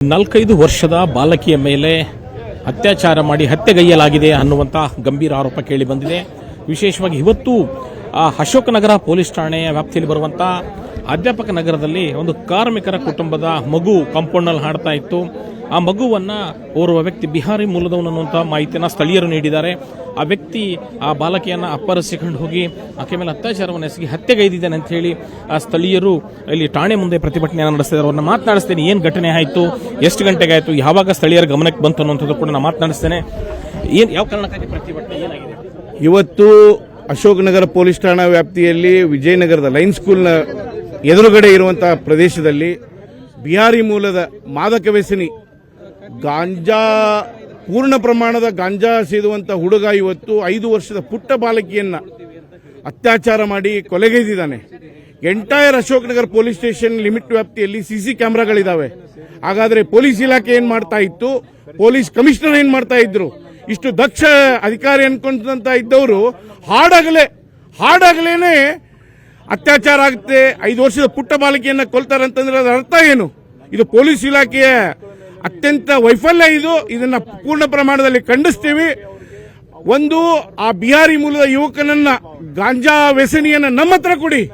ನಾಲ್ಕೈದು ವರ್ಷದ ಬಾಲಕಿಯ ಮೇಲೆ ಅತ್ಯಾಚಾರ ಮಾಡಿ ಹತ್ಯೆಗೈಯಲಾಗಿದೆ ಅನ್ನುವಂಥ ಗಂಭೀರ ಆರೋಪ ಕೇಳಿ ಬಂದಿದೆ. ವಿಶೇಷವಾಗಿ ಇವತ್ತು ಆ ಅಶೋಕನಗರ ಪೊಲೀಸ್ ಠಾಣೆಯ ವ್ಯಾಪ್ತಿಯಲ್ಲಿ ಬರುವಂಥ ಅಧ್ಯಾಪಕ ನಗರದಲ್ಲಿ ಒಂದು ಕಾರ್ಮಿಕರ ಕುಟುಂಬದ ಮಗು ಕಾಂಪೌಂಡ್ನಲ್ಲಿ ಹಾಡ್ತಾ ಇತ್ತು. ಆ ಮಗುವನ್ನ ಓರ್ವ ವ್ಯಕ್ತಿ ಬಿಹಾರಿ ಮೂಲದವನು ಅನ್ನುವಂಥ ಮಾಹಿತಿಯನ್ನು ಸ್ಥಳೀಯರು ನೀಡಿದ್ದಾರೆ. ಆ ವ್ಯಕ್ತಿ ಆ ಬಾಲಕಿಯನ್ನ ಅಪ್ಪರಿಸಿಕೊಂಡು ಹೋಗಿ ಆಕೆ ಮೇಲೆ ಅತ್ಯಾಚಾರವನ್ನು ಎಸಗಿ ಹತ್ಯೆಗೈದಿದ್ದಾನೆ ಅಂತ ಹೇಳಿ ಆ ಸ್ಥಳೀಯರು ಇಲ್ಲಿ ಠಾಣೆ ಮುಂದೆ ಪ್ರತಿಭಟನೆಯನ್ನು ನಡೆಸ್ತಿದ್ದಾರೆ ಅವ್ರನ್ನ ಮಾತನಾಡಿಸ್ತೇನೆ, ಏನು ಘಟನೆ ಆಯಿತು, ಎಷ್ಟು ಗಂಟೆಗೆ ಆಯಿತು, ಯಾವಾಗ ಸ್ಥಳೀಯರ ಗಮನಕ್ಕೆ ಬಂತು ಅನ್ನುವಂಥದ್ದು ಕೂಡ ನಾನು ಮಾತನಾಡಿಸ್ತೇನೆ. ಏನು, ಯಾವ ಕಾರಣಕ್ಕಾಗಿ ಪ್ರತಿಭಟನೆ ಏನಾಗಿದೆ? ಇವತ್ತು ಅಶೋಕನಗರ ಪೊಲೀಸ್ ಠಾಣಾ ವ್ಯಾಪ್ತಿಯಲ್ಲಿ ವಿಜಯನಗರದ ಲೈನ್ ಸ್ಕೂಲ್ನ ಎದುರುಗಡೆ ಇರುವಂತಹ ಪ್ರದೇಶದಲ್ಲಿ ಬಿಹಾರಿ ಮೂಲದ ಮಾದಕ ವ್ಯಸನಿ ಗಾಂಜಾ, ಪೂರ್ಣ ಪ್ರಮಾಣದ ಗಾಂಜಾ ಸೇದುವಂಥ ಹುಡುಗ ಇವತ್ತು ಐದು ವರ್ಷದ ಪುಟ್ಟ ಬಾಲಕಿಯನ್ನ ಅತ್ಯಾಚಾರ ಮಾಡಿ ಕೊಲೆಗೈದಿದ್ದಾನೆ. Entire Ashoknagar police station limit ವ್ಯಾಪ್ತಿಯಲ್ಲಿ ಸಿಸಿ ಕ್ಯಾಮೆರಾಗಳಿದ್ದಾವೆ ಹಾಗಾದ್ರೆ ಪೊಲೀಸ್ ಇಲಾಖೆ ಏನ್ ಮಾಡ್ತಾ ಇತ್ತು? ಪೊಲೀಸ್ ಕಮಿಷನರ್ ಏನ್ ಮಾಡ್ತಾ ಇದ್ರು? ಇಷ್ಟು ದಕ್ಷ ಅಧಿಕಾರಿ ಅನ್ಕೊಂತ ಇದ್ದವರು ಹಾಡಾಗಲೇ, ಹಾಡಾಗಲೇನೆ ಅತ್ಯಾಚಾರ ಆಗುತ್ತೆ, ಐದು ವರ್ಷದ ಪುಟ್ಟ ಬಾಲಕಿಯನ್ನ ಕೊಲ್ತಾರೆ ಅಂತಂದ್ರೆ ಅದರ ಅರ್ಥ ಏನು? ಇದು ಪೊಲೀಸ್ ಇಲಾಖೆಯ ಅತ್ಯಂತ ವೈಫಲ್ಯ ಇದು. ಇದನ್ನ ಪೂರ್ಣ ಪ್ರಮಾಣದಲ್ಲಿ ಖಂಡಿಸ್ತೀವಿ. ಒಂದು, ಆ ಬಿಹಾರಿ ಮೂಲದ ಯುವಕನನ್ನ ಗಾಂಜಾ ವ್ಯಸನಿಯನ್ನ ನಮ್ಮ ಹತ್ರ ಕೊಡಿ.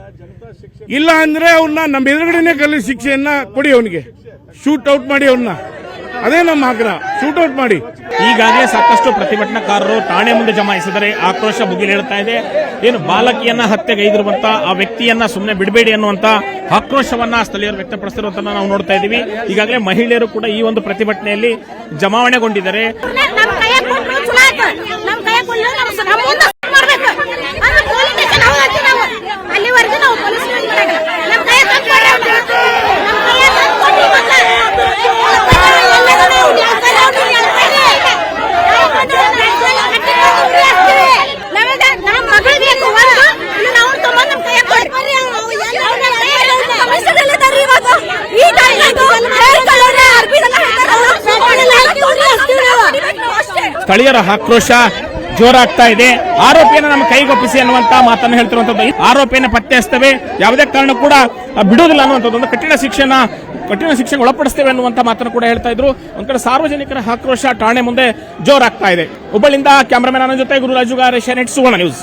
ಇಲ್ಲ ಅಂದ್ರೆ ಅವನ್ನ ನಮ್ಮ ಎದುರುಗಡೆನೆ ಕಲಿ ಶಿಕ್ಷೆಯನ್ನ ಕೊಡಿ ಅವನಿಗೆ. ಶೂಟ್ ಔಟ್ ಮಾಡಿ ಅವನ್ನ ಅದೇ ನಮ್ಮ ಆಗ್ರಹ. ಶೂಟ್ ಔಟ್ ಮಾಡಿ. ಈಗಾಗಲೇ ಸಾಕಷ್ಟು ಪ್ರತಿಭಟನಾಕಾರರು ಠಾಣೆ ಮುಂದೆ ಜಮಾಯಿಸಿದರೆ ಆಕ್ರೋಶ ಭುಗಿಲೇಳ್ತಾ ಇದೆ. ಏನು ಬಾಲಕಿಯನ್ನ ಹತ್ಯೆಗೈದಿರುವಂತ ಆ ವ್ಯಕ್ತಿಯನ್ನ ಸುಮ್ಮನೆ ಬಿಡಬೇಡಿ ಅನ್ನುವಂತ ಆಕ್ರೋಶವನ್ನ ಸ್ಥಳೀಯರು ವ್ಯಕ್ತಪಡಿಸಿರುವಂತ ನಾವು ನೋಡ್ತಾ ಇದ್ದೀವಿ. ಈಗಾಗಲೇ ಮಹಿಳೆಯರು ಕೂಡ ಈ ಒಂದು ಪ್ರತಿಭಟನೆಯಲ್ಲಿ ಜಮಾವಣೆಗೊಂಡಿದ್ದಾರೆ. ಸ್ಥಳೀಯರ ಆಕ್ರೋಶ ಜೋರಾಗ್ತಾ ಇದೆ. ಆರೋಪಿಯನ್ನು ನಮ್ಮ ಕೈಗೊಪ್ಪಿಸಿ ಅನ್ನುವಂತ ಮಾತನ್ನು ಹೇಳ್ತಿರುವಂತದ್ದು. ಆರೋಪಿಯನ್ನು ಪತ್ತೆ ಹಚ್ತೇವೆ ಯಾವುದೇ ಕಾರಣ ಕೂಡ ಬಿಡುವುದಿಲ್ಲ ಅನ್ನುವಂಥದ್ದು. ಒಂದು ಕಠಿಣ ಶಿಕ್ಷಣ ಕಠಿಣ ಶಿಕ್ಷೆಗೆ ಒಳಪಡಿಸ್ತೇವೆ ಅನ್ನುವಂತ ಮಾತನ್ನು ಕೂಡ ಹೇಳ್ತಾ ಇದ್ರು. ಒಂದ್ ಕಡೆ ಸಾರ್ವಜನಿಕರ ಆಕ್ರೋಶ ಠಾಣೆ ಮುಂದೆ ಜೋರಾಗ್ತಾ ಇದೆ. ಹುಬ್ಬಳ್ಳಿಯಿಂದ ಕ್ಯಾಮರಾಮನ್ ಜೊತೆ ಗುರುರಾಜು ಗಾರೇಶ ನೆಟ್ Suvarna news.